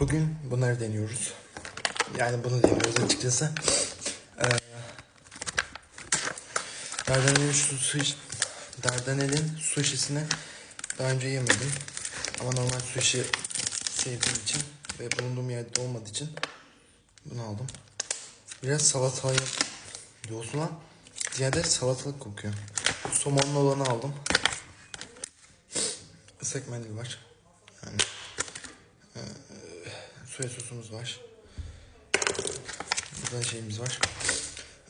Bugün bunları deniyoruz. Yani bunu deniyoruz açıkçası. Ee, Dardanel'in su, su Dardanel'in sushi'sini daha önce yemedim. Ama normal sushi sevdiğim için ve bulunduğum yerde olmadığı için bunu aldım. Biraz salatalık lan. Ziyade salatalık kokuyor. Somonlu olanı aldım. Islak mendil var. Yani eee soya sosumuz var. Burada şeyimiz var.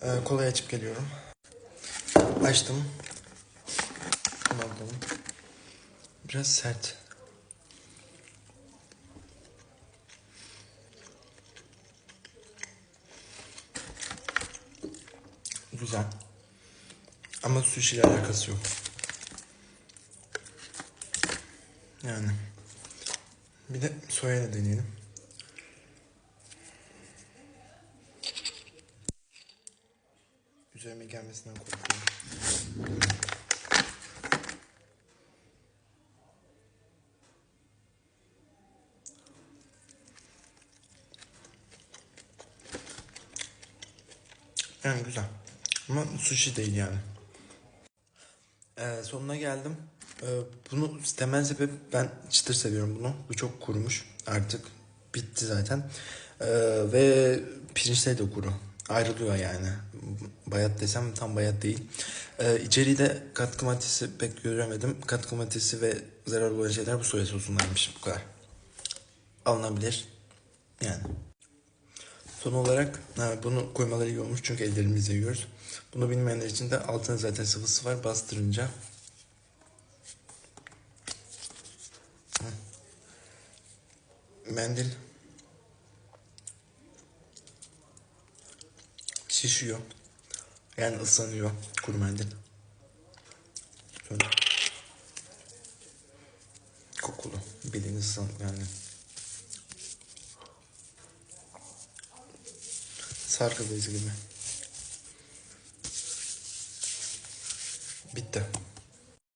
Eee kolayı açıp geliyorum. Açtım. Bunu alalım. Biraz sert. Güzel. Ama sushi ile alakası yok. Yani. Bir de soya da deneyelim. Üzerime gelmesinden korkuyorum. Yani güzel. Ama sushi değil yani. Ee, sonuna geldim. Ee, bunu temel sebep ben çıtır seviyorum bunu. Bu çok kurumuş artık. Bitti zaten. Ee, ve pirinçleri de kuru. Ayrılıyor yani. Bayat desem tam bayat değil. Ee, içeriği de katkı maddesi pek göremedim. Katkı maddesi ve zararlı olan şeyler bu soya sosunlarmış. Bu kadar. Alınabilir. Yani. Son olarak ha, bunu koymaları iyi olmuş çünkü ellerimizle yiyoruz. Bunu bilmeyenler için de altında zaten sıvısı var bastırınca. Mendil şişiyor. Yani ıslanıyor kuru mendil. Şöyle. Kokulu. Bildiğiniz ıslan yani. Sarkı bezi gibi. Bitti.